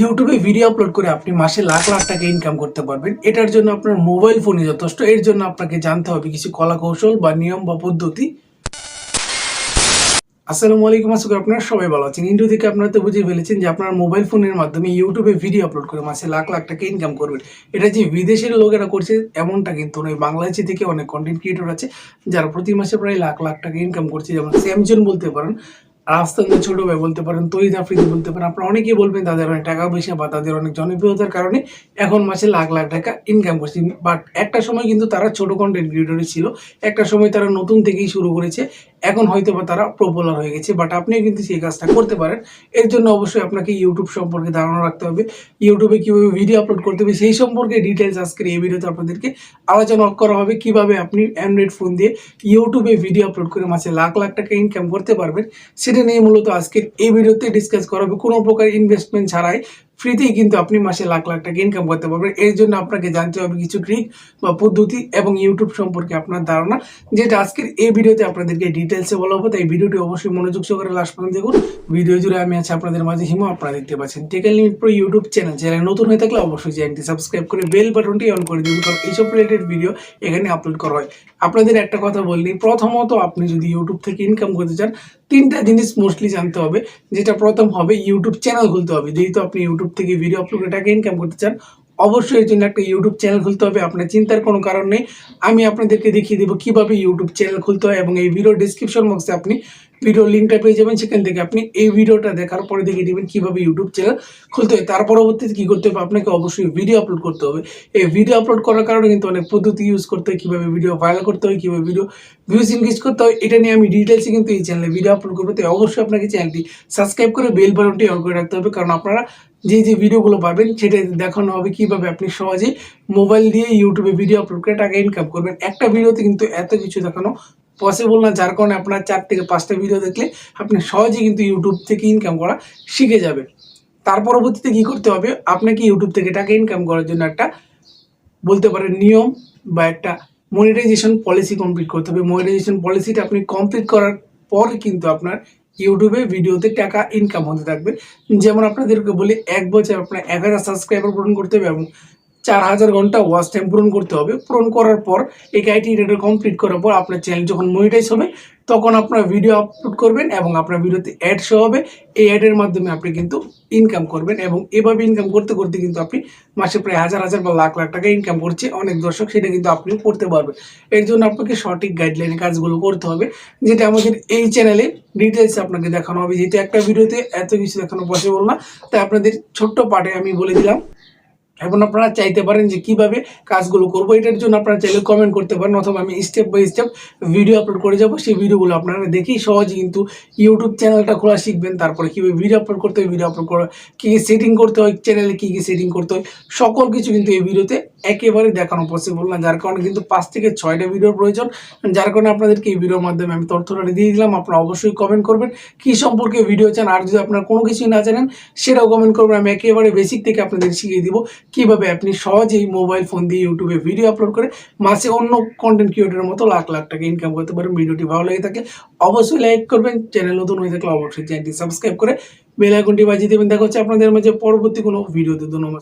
ইউটিউবে video upload করে আপনি মাসে লাখ লাখ টাকা ইনকাম করতে পারবেন। এটার জন্য আপনার মোবাইল ফোনই যথেষ্ট। এর জন্য আপনাকে জানতে হবে কিছু কলা কৌশল বা নিয়ম বা পদ্ধতি। আসসালামু আলাইকুম আসুক আপনারা সবাই ভালো আছেন। ইন্ডিও থেকে আপনারা তো বুঝে ফেলেছেন যে আপনার মোবাইল ফোনের মাধ্যমে ইউটিউবে ভিডিও আপলোড করে মাসে লাখ লাখ টাকা ইনকাম করবেন। এটা যে বিদেশের লোকেরা করছে, এমনটা কিন্তু নয়। বাংলাদেশি থেকে অনেক কন্টেন্ট ক্রিয়েটর আছে, যারা প্রতি মাসে প্রায় লাখ লাখ টাকা ইনকাম করছে। যেমন স্যামজন বলতে পারেন রাস্তাতে ছোট ভাই বলতে পারেন, তৈরি আফ্রিদি বলতে পারেন, আপনারা অনেকেই বলবেন তাদের অনেক টাকা পয়সা বা তাদের অনেক জনপ্রিয়তার কারণে এখন মাসে লাখ লাখ টাকা ইনকাম করছে। বাট একটা সময় কিন্তু তারা ছোট কন্টেন্ট ক্রিয়েটরই ছিল, একটা সময় তারা নতুন থেকেই শুরু করেছে। এখন হয়তো বা তারা পপুলার হয়ে গেছে বাট আপনিও কিন্তু সেই কাজটা করতে পারেন। এর জন্য অবশ্যই আপনাকে ইউটিউব সম্পর্কে ধারণা রাখতে হবে। ইউটিউবে কীভাবে ভিডিও আপলোড করতে হবে, সেই সম্পর্কে ডিটেলস আজকের এই ভিডিওতে আপনাদেরকে আলোচনা করা হবে। কীভাবে আপনি অ্যান্ড্রয়েড ফোন দিয়ে ইউটিউবে ভিডিও আপলোড করে মাসে লাখ লাখ টাকা ইনকাম করতে পারবেন, সেটা নিয়ে মূলত আজকের এই ভিডিওতে ডিসকাস করা হবে। কোনো প্রকার ইনভেস্টমেন্ট ছাড়াই ফ্রিতেই কিন্তু আপনি মাসে লাখ লাখ টাকা ইনকাম করতে পারবেন। এর জন্য আপনাকে জানতে হবে কিছু ট্রিক বা পদ্ধতি এবং ইউটিউব সম্পর্কে আপনার ধারণা, যেটা আজকের এই ভিডিওতে আপনাদেরকে ডিটেলসে বলা হবে তাই ভিডিওটি অবশ্যই মনোযোগ সহকারে লাস্ট পর্যন্ত দেখুন। ভিডিও জুড়ে আমি আছি আপনাদের মাঝে হিমো, আপনারা দেখতে পাচ্ছেন tackle limit pro YouTube channel channel নতুন হয়ে থাকলে অবশ্যই চ্যানেলটি সাবস্ক্রাইব করে বেল বাটনটি অন করে দিন কারণ এইসব রিলেটেড ভিডিও এখানে আপলোড করা হয়। আপনাদের একটা কথা বললি প্রথমত আপনি যদি ইউটিউব থেকে ইনকাম করতে চান, তিনটা জিনিস মোস্টলি জানতে হবে, যেটা প্রথম হবে ইউটিউব চ্যানেল খুলতে হবে। যেহেতু আপনি ইউটিউব থেকে ভিডিও আপলোড টাকা ইনকাম করতে চান, অবশ্যই এর জন্য একটা ইউটিউব চ্যানেল খুলতে হবে, আপনার চিন্তার কোনো কারণ নেই। আমি আপনাদেরকে দেখিয়ে দেবো কীভাবে ইউটিউব চ্যানেল খুলতে হয় এবং এই ভিডিও ডিসক্রিপশন বক্সে আপনি ভিডিও লিঙ্কটা পেয়ে যাবেন, সেখান থেকে আপনি এই ভিডিওটা দেখার পরে দেখিয়ে দেবেন কীভাবে ইউটিউব চ্যানেল খুলতে হয়। তার পরবর্তীতে কী করতে হবে? আপনাকে অবশ্যই ভিডিও আপলোড করতে হবে। এই ভিডিও আপলোড করার কারণে কিন্তু অনেক পদ্ধতি ইউজ করতে হয়, কীভাবে ভিডিও ভাইরাল করতে হয়, কীভাবে ভিডিও ভিউজ ইনক্রিজ করতে হয়, এটা নিয়ে আমি ডিটেলসে কিন্তু এই চ্যানেলে ভিডিও আপলোড করব। তাই অবশ্যই আপনাকে চ্যানেলটি সাবস্ক্রাইব করে বেল বাটনটি অন করে রাখতে হবে, কারণ আপনারা যে যে ভিডিওগুলো পাবেন, সেটা দেখানো হবে কীভাবে আপনি সহজেই মোবাইল দিয়ে ইউটিউবে ভিডিও আপলোড করে টাকা ইনকাম করবেন। একটা ভিডিওতে কিন্তু এত কিছু দেখানো পসিবল না, যার কারণে আপনার চার থেকে পাঁচটা ভিডিও দেখলে আপনি সহজেই কিন্তু ইউটিউব থেকে ইনকাম করা শিখে যাবেন। তার পরবর্তীতে কী করতে হবে? আপনাকে ইউটিউব থেকে টাকা ইনকাম করার জন্য একটা বলতে পারেন নিয়ম বা একটা মনিটাইজেশন পলিসি কমপ্লিট করতে হবে। মনিটাইজেশন পলিসিটা আপনি কমপ্লিট করার পর কিন্তু আপনার ইউটিউবে ভিডিওতে টাকা ইনকাম হতে থাকবে। যেমন আপনাদেরকে বলি, এক বছর আপনার এক হাজার সাবস্ক্রাইবার পূরণ করতে হবে এবং চার হাজার ঘণ্টা ওয়াচ টাইম পূরণ করতে হবে। পূরণ করার পর এই ক্রাইটেরিয়াটা কমপ্লিট করার পর আপনার চ্যানেল যখন মনিটাইজ হবে, তখন আপনার ভিডিও আপলোড করবেন এবং আপনার ভিডিওতে অ্যাড শো হবে। এই অ্যাডের মাধ্যমে আপনি কিন্তু ইনকাম করবেন এবং এভাবে ইনকাম করতে করতে কিন্তু আপনি মাসে প্রায় হাজার হাজার বা লাখ লাখ টাকা ইনকাম করছে। অনেক দর্শক সেটা কিন্তু আপনিও করতে পারবেন। এর জন্য আপনাকে সঠিক গাইডলাইনে কাজগুলো করতে হবে। যেটা আমাদের এই চ্যানেলে ডিটেলস আপনাকে দেখানো হবে। যেহেতু একটা ভিডিওতে এত কিছু দেখানো পসিবল না, তাই আপনাদের ছোট্ট পার্টে আমি বলে দিলাম। এখন আপনারা চাইতে পারেন যে কীভাবে কাজগুলো করব, এটার জন্য আপনারা চাইলে কমেন্ট করতে পারেন অথবা আমি step by step video upload করে যাব। সেই ভিডিওগুলো আপনারা দেখেই সহজে কিন্তু ইউটিউব চ্যানেলটা খোলা শিখবেন। তারপরে কীভাবে ভিডিও আপলোড করতে হয় ভিডিও আপলোড করা, কী কী সেটিং করতে হয় চ্যানেলে কী কী সেটিং করতে হয়, সকল কিছু কিন্তু এই ভিডিওতে একেবারে দেখানো পসিবল না। যার কারণে কিন্তু পাঁচ থেকে ছয়টা ভিডিওর প্রয়োজন। যার কারণে আপনাদেরকে এই ভিডিওর মাধ্যমে আমি তথ্যটা দিয়ে দিলাম। আপনারা অবশ্যই কমেন্ট করবেন। কী সম্পর্কে ভিডিও চান, আর যদি আপনারা কোনো কিছুই না জানেন, সেটাও কমেন্ট করবেন। আমি একেবারে বেসিক থেকে আপনাদের শিখিয়ে দিব কীভাবে আপনি সহজেই মোবাইল ফোন দিয়ে ইউটিউবে ভিডিও আপলোড করে মাসে অন্য কন্টেন্ট ক্রিয়েটরের মতো লাখ লাখ টাকা ইনকাম করতে পারেন। ভিডিওটি ভালো লেগে থাকে, অবশ্যই লাইক করবেন। চ্যানেল নতুন হয়ে থাকলে অবশ্যই চ্যানেলটি সাবস্ক্রাইব করে বেল আইকনটি বাজিয়ে দেবেন। দেখা হচ্ছে আপনাদের মাঝে পরবর্তী কোনো ভিডিওতে ধন্যবাদ।